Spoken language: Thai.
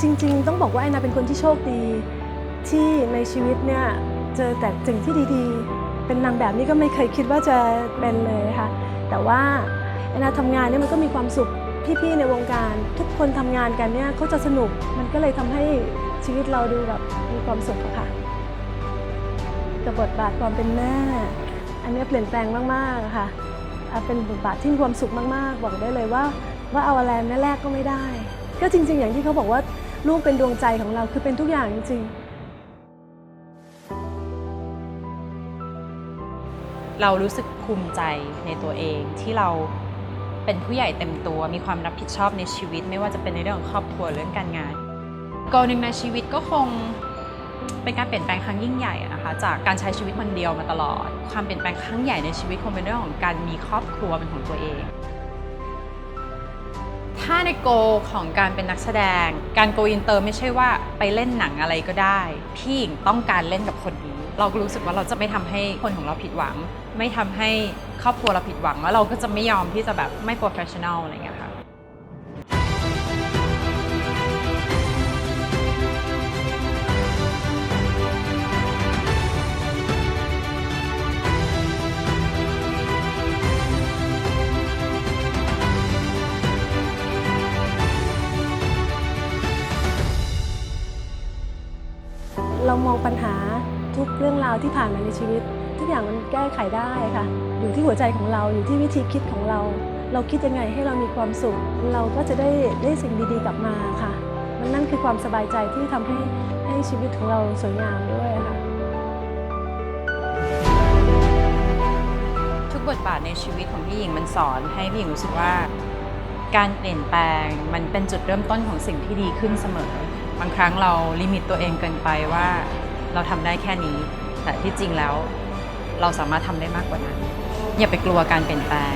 จริงๆ ต้องบอกว่าแอนนาเป็นคนที่โชคดี ที่ในชีวิตเนี่ยเจอแต่สิ่งที่ดีๆ เป็นนางแบบนี้ก็ไม่เคยคิดว่าจะเป็นเลยค่ะ แต่ว่าแอนนาทำงานเนี่ยมันก็มีความสุขพี่ๆในวงการ ทุกคนทำงานกันเนี่ยเขาจะสนุกมันก็เลยทำให้ชีวิตเราดูแบบมีความสุขอะค่ะกับบทบาทความเป็นแม่ อันนี้เปลี่ยนแปลงมากๆค่ะเป็นบทบาทที่มีความสุขมากๆบอกได้เลยว่า ว่าเอาอะไรมาแลกก็ไม่ได้ ก็จริง ๆ อย่างที่เขาบอกว่าลูกเป็นดวงใจของเราคือเป็นทุกอย่างจริงๆเรารู้สึกภูมิใจในตัวเองที่เราเป็นผู้ใหญ่เต็มตัว มีความรับผิดชอบในชีวิต ไม่ว่าจะเป็นในเรื่องของครอบครัวเรื่องการงานกหนึ่งในชีวิตก็คงเป็นการเปลี่ยนแปลงครั้งยิ่งใหญ่นะคะ จากการใช้ชีวิตคนเดียวมาตลอด ความเปลี่ยนแปลงครั้งใหญ่ในชีวิตคงเป็นเรื่องของการมีครอบครัวเป็นของตัวเอง ถ้าในโกของการเป็นนักแสดง การโกอินเตอร์ไม่ใช่ว่าไปเล่นหนังอะไรก็ได้ พี่หญิงต้องการเล่นกับคนนี้ เราก็รู้สึกว่าเราจะไม่ทำให้คนของเราผิดหวัง ไม่ทำให้ครอบครัวเราผิดหวังแล้วเราก็จะไม่ยอมที่จะแบบไม่โปรเฟชชั่นอลอะไรเงี้ย เรามองปัญหาทุกเรื่องราวที่ผ่านมาในชีวิต ทุกอย่างมันแก้ไขได้ค่ะ อยู่ที่หัวใจของเราอยู่ที่วิธีคิดของเรา เราคิดยังไงให้เรามีความสุข เราก็จะได้ได้สิ่งดีๆกลับมาค่ะมันนั่นคือความสบายใจที่ทำให้ให้ชีวิตของเราสวยงามด้วยค่ะทุกบทบาทในชีวิตของพี่หญิงมันสอนให้พี่หญิงรู้สึกว่า การเปลี่ยนแปลงมันเป็นจุดเริ่มต้นของสิ่งที่ดีขึ้นเสมอ บางครั้งเราลิมิตตัวเองเกินไปว่าเราทำได้แค่นี้ แต่ที่จริงแล้วเราสามารถทำได้มากกว่านั้น อย่าไปกลัวการเปลี่ยนแปลง